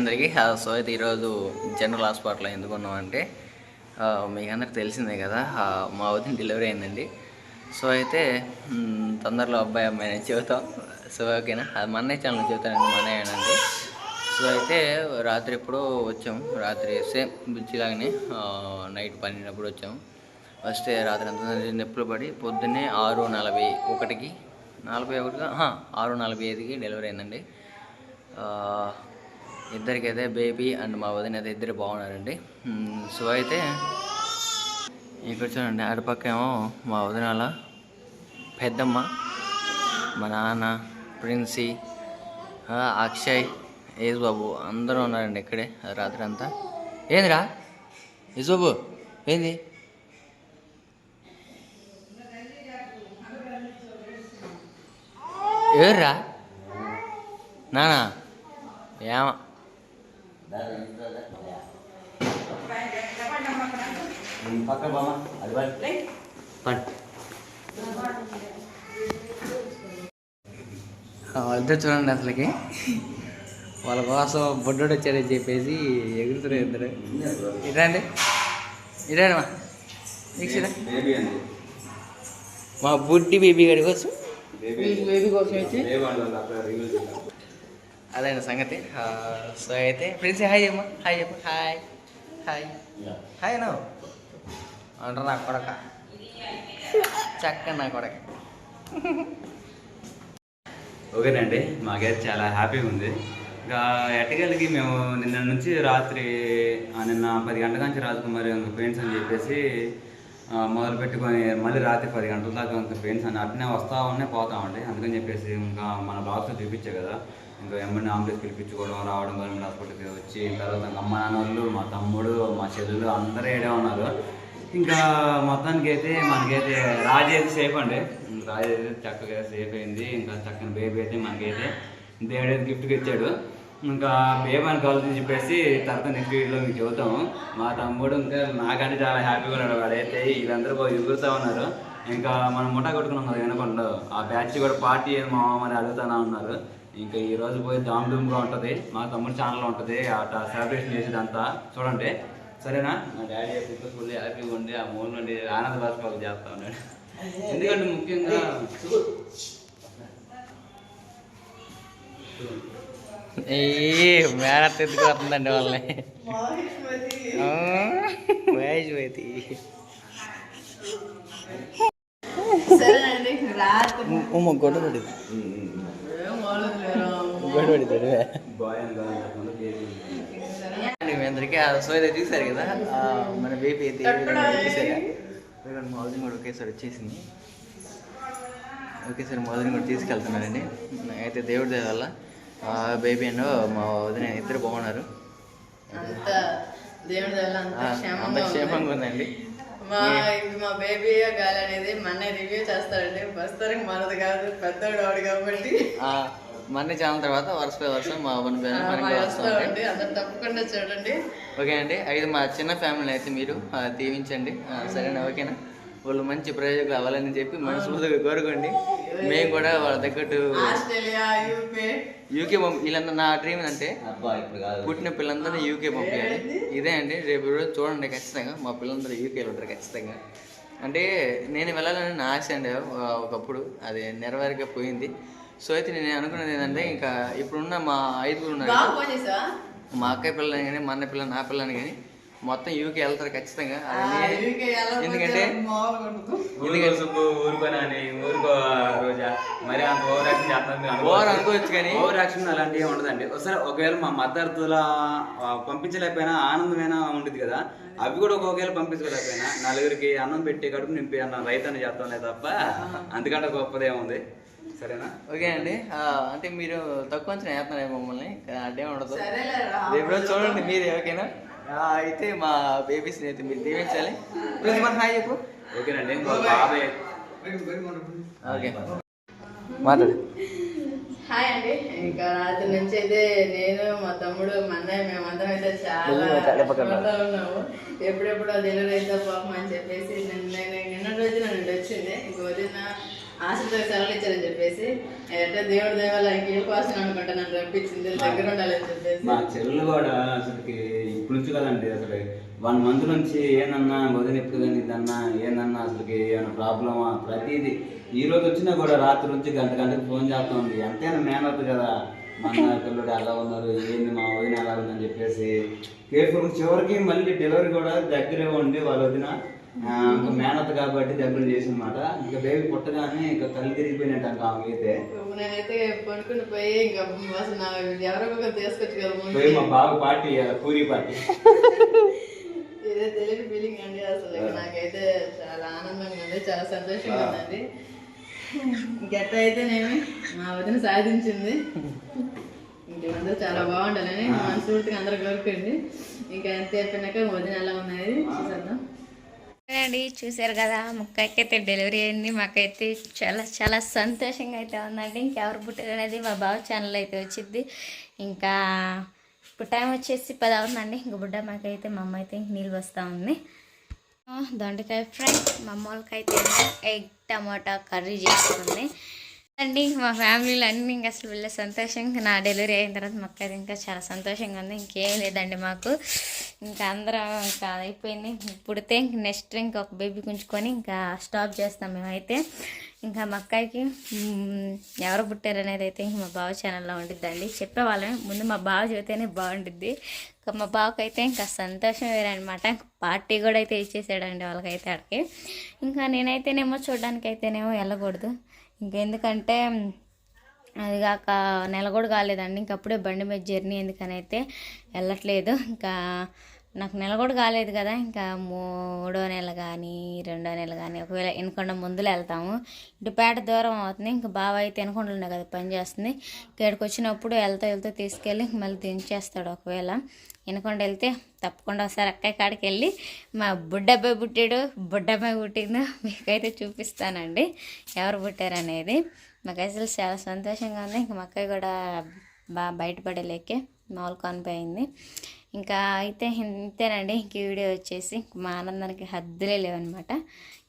అందరికీ. సో అయితే ఈరోజు జనరల్ హాస్పిటల్లో ఎందుకు ఉన్నామంటే మీకు అందరికి తెలిసిందే కదా మా వదిన డెలివరీ అయిందండి. సో అయితే తొందరలో అబ్బాయి అమ్మాయి అని చెబుతాం. సో ఓకేనా? అది మన్నే ఛానల్ చెబుతానండి మన అండి సో అయితే రాత్రి ఎప్పుడో వచ్చాము రాత్రి సేమ్ బిచ్చిలాగానే నైట్ పన్నెండప్పుడు వచ్చాము వస్తే రాత్రి అంతా నొప్పులు పడి పొద్దున్నే ఆరు నలభై ఒకటికి నలభై ఒకటిగా ఆరు నలభై ఐదుకి డెలివరీ అయిందండి. ఇద్దరికైతే బేబీ అండ్ మా వదిన అయితే ఇద్దరు బాగున్నారండి. సో అయితే ఇక్కడ చూడండి అటుపక్క ఏమో మా వదిన వాళ్ళ పెద్దమ్మ మా నాన్న ప్రిన్సీ అక్షయ్ యేసు బాబు అందరూ ఉన్నారండి ఇక్కడే రాత్రి అంతా ఏందిరా? యేసు బాబు ఏంది? ఎవర్రా? నానా? ఏమా? పక్క బామ్మ అది పడి ఇద్దరు చూడండి అసలుకి. వాళ్ళ కోసం బొడ్డోడు వచ్చాడని చెప్పేసి ఎగురుతున్నారు ఇద్దరు. ఇదండి ఇరండి మా. మా బుడ్డి బేబీ గారి కోసం. బేబీ బేబీ కోసం వచ్చి బేబీ అంటారు అక్కడ రివ్యూ చేద్దాం అదైన సంగతి. సో అయితే ఫ్రెండ్స్ హాయ్ అమ్మా. హాయ్ చెప్పు హాయ్. హాయ్. హాయ్ నో అంటారు నా కొడక. చక్క నా కొడక. ఓకేనండి మాకైతే చాలా హ్యాపీగా ఉంది. ఇంకా ఎట్టగలిగి మేము నిన్న నుంచి రాత్రి నిన్న పది గంటల నుంచి రాజకుమారి పెయింట్స్ అని చెప్పేసి మొదలు పెట్టుకొని మళ్ళీ రాత్రి పది గంటల దాకా ఇంకా పెయింట్స్ అని అట్నే వస్తా ఉన్నాయి పోతా ఉంటాయి అందుకని చెప్పేసి ఇంకా మన బాక్స్ చూపించే కదా. ఇంకా ఎమ్మని ఆంబులెన్స్ పిలిపించుకోవడం రావడం గవర్నమెంట్ హాస్పిటల్కి వచ్చి తర్వాత అమ్మ నాన్న వాళ్ళు మా తమ్ముడు మా చెల్లెలు అందరూ ఏడే ఉన్నారు. ఇంకా మొత్తానికి అయితే మనకైతే రాజు అయితే సేఫ్ అండి. రాజు అయితే చక్కగా సేఫ్ అయింది. ఇంకా చక్కని బేబీ అయితే మనకైతే దేవుడు అయితే గిఫ్ట్కి ఇచ్చాడు. ఇంకా బేబీ అని కలుగుతుంది చెప్పేసి తర్వాత నెక్స్ట్ వీడియోలో మీకు చెబుతాము. మా తమ్ముడు ఇంకా నాకంటే చాలా హ్యాపీగా ఉన్నాడు. వాడైతే వీళ్ళందరూ బాగా ఎగురుతూ ఉన్నారు. ఇంకా మనం ముఠా కొట్టుకున్నాం కదా వినకుండా ఆ బ్యాచ్ కూడా పార్టీ ఏది మా మరి అడుగుతానే ఉన్నారు ఇంకా ఈ రోజు పోయి దామ్ దుమ్గా ఉంటుంది. మా తమ్ముడు ఛానల్లో ఉంటుంది. అట్లా సెలబ్రేషన్ చేసేదంతా. చూడండి. సరేనా? మా డాడీ ఎప్పుడు ఫుల్ హ్యాపీగా ఉండి ఆ మూడు నుండి ఆనంద బాష్పాలు చేస్తా ఉన్నాడు. ఎందుకంటే ముఖ్యంగా ఏ మేనత్ ఎందుకు వస్తుందండి వాళ్ళని? ఆ, మహేష్మతి. సరేనండి రాత్రి. ఉమ్మ గొడ్డ మీ అందరికీ ఆ సో అయితే చూసారు కదా మన బేబీ అయితే ఏ విధంగా వచ్చేసారా కూడా ఒకేసారి వచ్చేసింది ఒకేసారి మా వదిన కూడా తీసుకెళ్తున్నారండి అయితే దేవుడి దయ వల్ల ఆ బేబీ అండ్ మా వదిన ఇద్దరు బాగున్నారు అంత క్షేమంగా క్షేమంగా ఉంది. ఉందండి మా ఇది మా బేబీ గాలి అనేది మన రివ్యూ చేస్తాడండి ప్రస్తుతానికి మనది కాదు పెద్దోడు వాడు కాబట్టి ఆ, మన ఛానల్ తర్వాత వరుస పై వరుస మా ఉంటాయి వస్తామండి అందరు తప్పకుండా చూడండి. ఓకే అండి. అయితే మా చిన్న ఫ్యామిలీ అయితే మీరు దీవించండి. సరేనా? ఓకేనా? వాళ్ళు మంచి ప్రయోజకులు అవ్వాలని చెప్పి మనస్ఫూర్తిగా కోరుకోండి. మేము కూడా వాళ్ళ తగ్గట్టు ఆస్ట్రేలియా యూకే యూకే పంపి వీళ్ళందరూ నా డ్రీమ్ అంటే అబ్బా ఇప్పుడు కాదు. పుట్టిన పిల్లలందరినీ యూకే పంపించాలి ఇదే అండి. రేపు రోజు చూడండి ఖచ్చితంగా. మా పిల్లలందరూ యూకేలో ఉంటారు ఖచ్చితంగా. అంటే నేను వెళ్ళాలని నా ఆశ అండి. ఒకప్పుడు అది నెరవేరకపోయింది. సో అయితే నేను అనుకున్నది ఏంటంటే ఇంకా ఇప్పుడున్న మా ఐదుగురు ఉన్నారు మా అక్కయ్య పిల్లని కానీ మా అన్న పిల్లని నా పిల్లని కానీ మొత్తం యూకే వెళ్తారు ఖచ్చితంగా. ఎందుకంటే ఓవర్ అనుకోవచ్చు కానీ ఓవర్ యాక్షన్ అలాంటివి ఉండదండి. ఒకసారి ఒకవేళ మా మద్దతుల పంపించలేకపోయినా ఆనందమైనా ఉండేది కదా. అవి కూడా ఒకవేళ పంపించలేకపోయినా నలుగురికి అన్నం పెట్టి కడుపు నింపి అన్న రైతు చేస్తాంలే తప్ప అందుకంటే గొప్పదే ఉంది సరేనా? ఓకే అండి. అంటే మీరు తక్కువ అంచనా వేస్తున్నారే మమ్మల్ని. అడ్డే ఉండదు. రోజు చూడండి మీరే ఓకేనా? అయితే మా బేబీస్ని అయితే మీరు దీవించాలి. ప్రిన్సిపల్ హాయ్ చెప్పు. ఓకేనండి ఓకే. మాట్లాడు. హాయ్ అండి. ఇంకా రాత్రి నుంచి అయితే నేను మా తమ్ముడు మా అన్నయ్య మేమందరం అయితే చాలా ఉన్నాము. ఎప్పుడెప్పుడు డెలివరీ అయితే పాపం అని చెప్పేసి నిన్న నేను నిన్న రోజున నుండి వచ్చింది ఇంక వదిన ఆశతో సెలవులు ఇచ్చారని చెప్పేసి అంటే దేవుడి దేవాల ఇంకేం కోసం అనుకుంటా నన్ను రప్పించింది దగ్గర ఉండాలని చెప్పేసి. మా చెల్లెలు కూడా అసలుకి ఇప్పుడు నుంచి కదండి అసలు వన్ మంత్ నుంచి ఏందన్నా వదిన ఎప్పుడు కానీ ఇదన్నా ఏందన్నా అసలుకి ఏమైనా ప్రాబ్లమా? ప్రతిదీ. ఈ రోజు వచ్చినా కూడా రాత్రి నుంచి గంట గంటకు ఫోన్ చేస్తా ఉంది ఎంతైనా మేనత్ కదా. మన పిల్లడు ఎలా ఉన్నారు? ఏంది మా వదిన ఎలా ఉందని చెప్పేసి. కేర్ఫుల్ చివరికి మళ్ళీ డెలివరీ కూడా దగ్గరే ఉండి వాళ్ళ వదిన ఇంకా మేనత్ కాబట్టి దగ్గర చేసిందన్నమాట. ఇంకా బేబీ పుట్టగానే ఇంకా కళ్ళు తిరిగిపోయినట్టు ఇంకా ఆమె అయితే నేనైతే పడుకుని పోయి ఇంకా అసలు ఎవరో ఒకరు తీసుకొచ్చు కదా ముందు పోయి మా బాబు పార్టీ పూరి పార్టీ. ఇదే తెలియని ఫీలింగ్ అండి అసలు. నాకైతే చాలా ఆనందంగా ఉంది చాలా సంతోషంగా ఉందండి. గట్ట అయితేనేమి మా వదిన సాధించింది. ఇంకేమందరూ చాలా బాగుండాలని మనస్ఫూర్తిగా అందరూ కోరుకోండి. ఇంకా ఎంత అయిపోయినాక వదిన ఎలా ఉన్నది చూసేద్దాం. అండి చూసారు కదా ముక్కకి అయితే డెలివరీ అయింది. మాకైతే చాలా చాలా సంతోషంగా అయితే ఉందండి. ఇంకెవరు పుట్టారు అనేది మా బావ ఛానల్ అయితే వచ్చింది. ఇంకా ఇప్పుడు టైం వచ్చేసి పది అవుతుందండి. ఇంక బుడ్డ మాకైతే మా అమ్మ అయితే ఇంక నీళ్ళు వస్తూ ఉంది. దొండకాయ ఫ్రై. మా అమ్మ వాళ్ళకైతే ఎగ్ టమాటా కర్రీ చేసుకుంది అండి మా ఫ్యామిలీలో అన్ని ఇంకా అసలు వెళ్ళే సంతోషంగా నా డెలివరీ అయిన తర్వాత మాకు అయితే ఇంకా చాలా సంతోషంగా ఉంది. ఇంకేం లేదండి మాకు. ఇంకా అందరం ఇంకా అయిపోయింది. పుడితే ఇంక నెక్స్ట్ ఇంకొక బేబీ గుంజుకొని ఇంకా స్టాప్ చేస్తాం మేమైతే. ఇంకా మా అక్కకి ఎవరు పుట్టారు అనేది అయితే ఇంక మా బావ ఛానల్లో ఉండిద్దండి. చెప్పేవాళ్ళమే ముందు మా బావ చెబితేనే బాగుండిద్ది. ఇంకా మా బావకి అయితే ఇంకా సంతోషం వేరనమాట పార్టీ కూడా అయితే ఇచ్చేసాడండి వాళ్ళకైతే అక్కడికి ఇంకా నేనైతేనేమో చూడడానికి అయితేనేమో వెళ్ళకూడదు. ఇంకెందుకంటే అది కాక నెల కూడా కాలేదండి. ఇంక అప్పుడే బండి మీద జర్నీ ఎందుకనైతే వెళ్ళట్లేదు. ఇంకా నాకు నెల కూడా కాలేదు కదా. ఇంకా మూడో నెల కానీ రెండో నెల కానీ ఒకవేళ ఎనకొండ ముందులో వెళ్తాము. ఇటు పేట దూరం అవుతుంది. ఇంకా బావ అయితే ఎనకొండలోనే కదా పని చేస్తుంది. ఇక్కడికి వచ్చినప్పుడు వెళ్తూ వెళ్తూ తీసుకెళ్ళి మళ్ళీ దించేస్తాడు ఒకవేళ. ఎనకొండ వెళ్తే తప్పకుండా ఒకసారి అక్కయ్య కాడికి వెళ్ళి మా బుడ్డబ్బాయి పుట్టాడు. బుడ్డబ్బాయి పుట్టిందో మీకైతే చూపిస్తానండి. ఎవరు పుట్టారు అనేది. మాకు అసలు చాలా సంతోషంగా ఉంది. ఇంకా మా అక్కయ్య కూడా బాగా బయటపడలేకే మామూలు కనిపోయింది ఇంకా అయితే ఇంతేనండి ఇంక ఈ వీడియో వచ్చేసి మా ఆనందానికి హద్దులే లేవన్నమాట.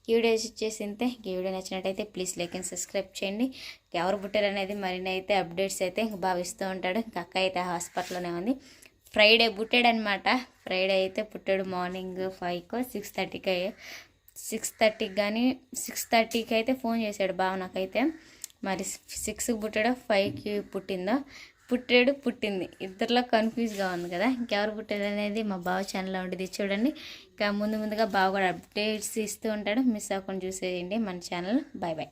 ఈ వీడియో వచ్చేసి ఇంతే ఈ వీడియో నచ్చినట్టయితే ప్లీజ్ లైక్ అండ్ సబ్స్క్రైబ్ చేయండి. ఎవరు పుట్టారు అనేది మరిన్ని అయితే అప్డేట్స్ అయితే భావిస్తూ ఉంటాడు. ఇంకా అక్క అయితే హాస్పిటల్లోనే ఉంది. ఫ్రైడే పుట్టాడు అనమాట ఫ్రైడే అయితే పుట్టాడు మార్నింగ్ ఫైవ్కో సిక్స్ థర్టీకి సిక్స్ థర్టీకి కానీ సిక్స్ థర్టీకి అయితే ఫోన్ చేశాడు బావ నాకైతే మరి సిక్స్కి పుట్టాడో ఫైవ్కి పుట్టిందో పుట్టాడు పుట్టింది. ఇద్దరిలో కన్ఫ్యూజ్గా ఉంది కదా. ఇంకెవరు పుట్టారు అనేది మా బావ ఛానల్లో ఉండేది. చూడండి. ఇంకా ముందు ముందుగా బావ కూడా అప్డేట్స్ ఇస్తూ ఉంటాడు. మిస్ అవ్వకుండా చూసేయండి మన ఛానల్ బాయ్ బాయ్